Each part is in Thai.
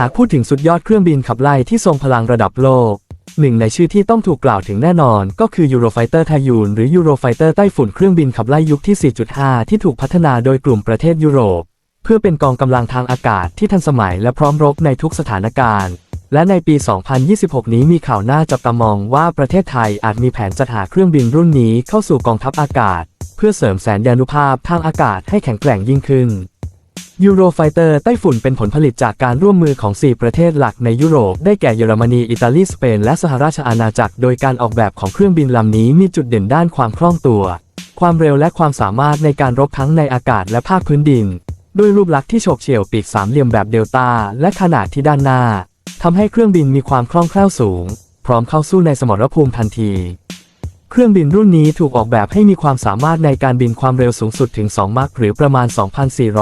หากพูดถึงสุดยอดเครื่องบินขับไล่ที่ทรงพลังระดับโลก หนึ่งในชื่อที่ต้องถูกกล่าวถึงแน่นอน ก็คือ Eurofighter t a y u n หรือ Eurofighter ไต้ฝุ่นเครื่องบินขับไล่ยุคที่ 4.5 ที่ถูกพัฒนาโดยกลุ่มประเทศยุโรป เพื่อเป็นกองกำลังทางอากาศที่ทันสมัยและพร้อมรบในทุกสถานการณ์ และในปี 2026 นี้มีข่าวหน่าจับตามองว่าประเทศไทยอาจมีแผนจัดหาเครื่องบินรุ่นนี้เข้าสู่กองทัพอากาศ เพื่อเสริมแสนยานุภาพทางอากาศให้แข็งแกร่งยิ่งขึ้น Eurofighter ไต้ฝุ่นเป็นผลผลิตจากการร่วมมือของ 4 ประเทศหลักในยุโรป ได้แก่เยอรมนี อิตาลี สเปน และสหราชอาณาจักร โดยการออกแบบของเครื่องบินลำนี้มีจุดเด่นด้านความคล่องตัว ความเร็วและความสามารถในการรบทั้งในอากาศและภาคพื้นดิน ด้วยรูปลักษณ์ที่โฉบเฉี่ยวปีกสามเหลี่ยมแบบเดลต้าและขนาดที่ด้านหน้าทำให้เครื่องบินมีความคล่องแคล่วสูง พร้อมเข้าสู้ในสมรภูมิทันที เครื่องบินรุ่นนี้ถูกออกแบบให้มีความสามารถในการบินความเร็วสูงสุดถึง 2 มัคหรือประมาณ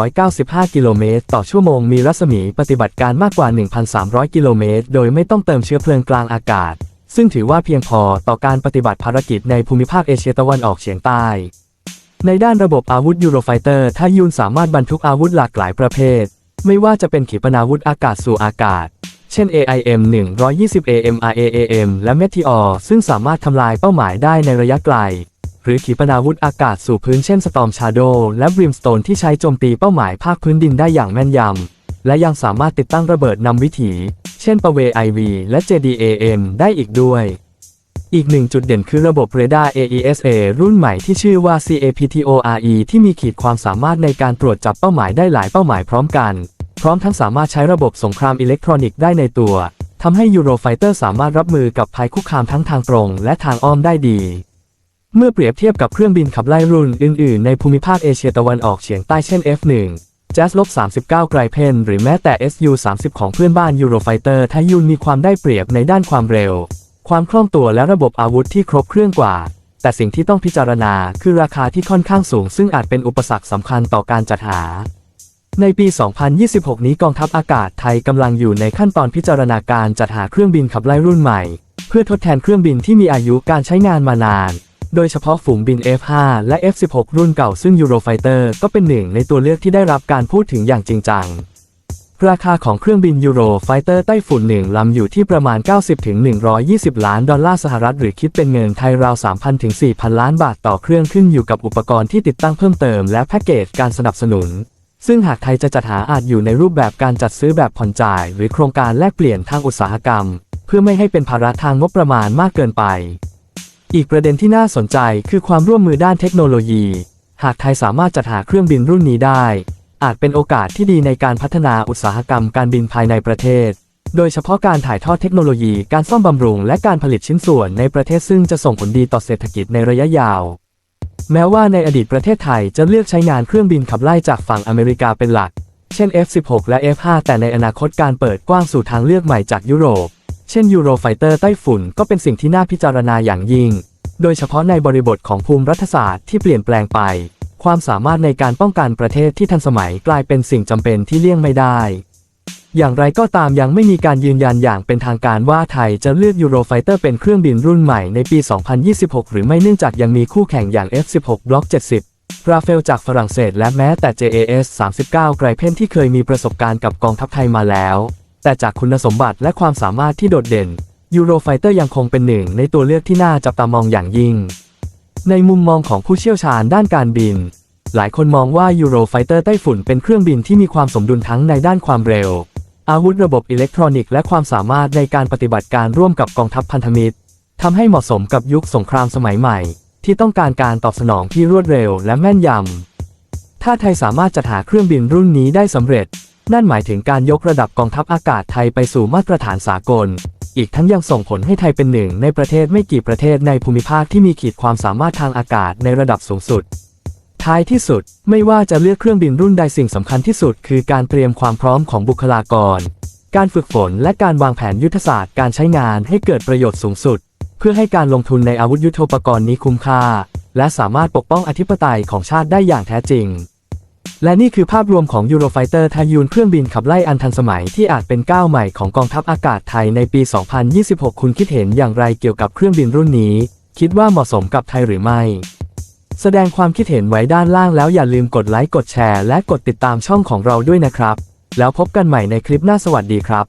2,495 กิโลเมตรต่อชั่วโมง มีรัศมีปฏิบัติการมากกว่า 1,300 กิโลเมตร โดยไม่ต้องเติมเชื้อเพลิงกลางอากาศ ซึ่งถือว่าเพียงพอต่อการปฏิบัติภารกิจในภูมิภาคเอเชียตะวันออกเฉียงใต้ ในด้านระบบอาวุธยูโรไฟเตอร์ทายุนสามารถบรรทุกอาวุธหลากหลายประเภท ไม่ว่าจะเป็นขีปนาวุธอากาศสู่อากาศ เช่น AIM 120 AMRAAM และ Meteor ซึ่งสามารถทำลายเป้าหมายได้ในระยะไกล หรือขีปนาวุธอากาศสู่พื้นเช่น Storm Shadow และ Brimstone ที่ใช้โจมตีเป้าหมายภาคพื้นดินได้อย่างแม่นยำ และยังสามารถติดตั้งระเบิดนำวิถี เช่นปะเว IV และ JDAM ได้อีกด้วยอีกหนึ่งจุดเด่นคือระบบเรดาร์ AESA รุ่นใหม่ที่ชื่อว่า CAPTORE ที่มีขีดความสามารถในการตรวจจับเป้าหมายได้หลายเป้าหมายพร้อมกัน พร้อมทั้งสามารถใช้ระบบสงครามอิเล็กทรอนิกส์ได้ในตัวทำให้ Eurofighter สามารถรับมือกับภัยคุกคามทั้งทางตรงและทางอ้อมได้ดี เมื่อเปรียบเทียบกับเครื่องบินขับไล่รุ่นอื่น ๆ ในภูมิภาคเอเชียตะวันออกเฉียงใต้เช่น F1 Jazz ลบ39 ไกรเพนหรือแม้แต่ SU-30 ของเพื่อนบ้าน Eurofighter ทายุนมีความได้เปรียบในด้านความเร็ว ความคล่องตัวและระบบอาวุธที่ครบเครื่องกว่า แต่สิ่งที่ต้องพิจารณาคือราคาที่ค่อนข้างสูง ซึ่งอาจเป็นอุปสรรคสำคัญต่อการจัดหา ในปี 2026 นี้กองทัพอากาศไทยกำลังอยู่ในขั้นตอนพิจารณาการจัดหาเครื่องบินขับไล่รุ่นใหม่ เพื่อทดแทนเครื่องบินที่มีอายุการใช้งานมานาน โดยเฉพาะฝูงบิน F5 และ F16 รุ่นเก่าซึ่ง Eurofighter ก็เป็นหนึ่งในตัวเลือกที่ได้รับการพูดถึงอย่างจริงจัง ราคาของเครื่องบิน Eurofighter ไต้ฝุ่นหนึ่งลำอยู่ที่ประมาณ 90-120 ล้านดอลลาร์สหรัฐหรือคิดเป็นเงินไทยราว 3,000-4,000 ล้านบาทต่อเครื่องขึ้นอยู่กับอุปกรณ์ที่ติดตั้งเพิ่มเติมและแพ็กเกจการสนับสนุน ซึ่งหากไทยจะจัดหาอาจอยู่ในรูปแบบการจัดซื้อแบบผ่อนจ่าย หรือโครงการแลกเปลี่ยนทางอุตสาหกรรม เพื่อไม่ให้เป็นภาระทางงบประมาณมากเกินไป อีกประเด็นที่น่าสนใจคือความร่วมมือด้านเทคโนโลยี หากไทยสามารถจัดหาเครื่องบินรุ่นนี้ได้ อาจเป็นโอกาสที่ดีในการพัฒนาอุตสาหกรรมการบินภายในประเทศ โดยเฉพาะการถ่ายทอดเทคโนโลยี การซ่อมบำรุง และการผลิตชิ้นส่วนในประเทศซึ่งจะส่งผลดีต่อเศรษฐกิจในระยะยาว แม้ว่าในอดีตประเทศไทยจะเลือกใช้งานเครื่องบินขับไล่จากฝั่งอเมริกาเป็นหลัก เช่น F16 และ F5 แต่ในอนาคตการเปิดกว้างสู่ทางเลือกใหม่จากยุโรป เช่น Eurofighter ไต้ฝุ่นก็เป็นสิ่งที่น่าพิจารณาอย่างยิ่ง โดยเฉพาะในบริบทของภูมิรัฐศาสตร์ที่เปลี่ยนแปลงไป ความสามารถในการป้องกันประเทศที่ทันสมัยกลายเป็นสิ่งจำเป็นที่เลี่ยงไม่ได้ อย่างไรก็ตามยังไม่มีการยืนยันอย่างเป็นทางการว่าไทยจะเลือก Eurofighter เป็นเครื่องบินรุ่นใหม่ในปี 2026 หรือไม่เนื่องจากยังมีคู่แข่งอย่าง F16 Block 70 ราเฟลจากฝรั่งเศสและแม้แต่ JAS 39 ไกรเพนที่เคยมีประสบการณ์กับกองทัพไทยมาแล้ว แต่จากคุณสมบัติและความสามารถที่โดดเด่น Eurofighter ยังคงเป็นหนึ่งในตัวเลือกที่น่าจับตามองอย่างยิ่ง ในมุมมองของผู้เชี่ยวชาญด้านการบิน หลายคนมองว่า Eurofighter ไต้ฝุ่นเป็นเครื่องบินที่มีความสมดุลทั้งในด้านความเร็ว อาวุธระบบอิเล็กทรอนิกส์และความสามารถในการปฏิบัติการร่วมกับกองทัพพันธมิตรทำให้เหมาะสมกับยุคสงครามสมัยใหม่ ที่ต้องการการตอบสนองที่รวดเร็วและแม่นยำ ถ้าไทยสามารถจัดหาเครื่องบินรุ่นนี้ได้สำเร็จ นั่นหมายถึงการยกระดับกองทัพอากาศไทยไปสู่มาตรฐานสากล อีกทั้งยังส่งผลให้ไทยเป็นหนึ่งในประเทศไม่กี่ประเทศในภูมิภาคที่มีขีดความสามารถทางอากาศในระดับสูงสุด ท้ายที่สุด ไม่ว่าจะเลือกเครื่องบินรุ่นใดสิ่งสำคัญที่สุด คือการเตรียมความพร้อมของบุคลากร การฝึกฝนและการวางแผนยุทธศาสตร์การใช้งานให้เกิดประโยชน์สูงสุด เพื่อให้การลงทุนในอาวุธยุทโธปกรณ์นี้คุ้มค่า และสามารถปกป้องอธิปไตยของชาติได้อย่างแท้จริง และนี่คือภาพรวมของ Eurofighter ทายูนเครื่องบินขับไล่อันทันสมัยที่อาจเป็นก้าวใหม่ของกองทัพอากาศไทยในปี 2026 คุณคิดเห็นอย่างไรเกี่ยวกับเครื่องบินรุ่นนี้ คิดว่าเหมาะสมกับไทยหรือไม่ แสดงความคิดเห็นไว้ด้านล่างแล้วอย่าลืมกดไลค์กดแชร์และกดติดตามช่องของเราด้วยนะครับ แล้วพบกันใหม่ในคลิปหน้าสวัสดีครับ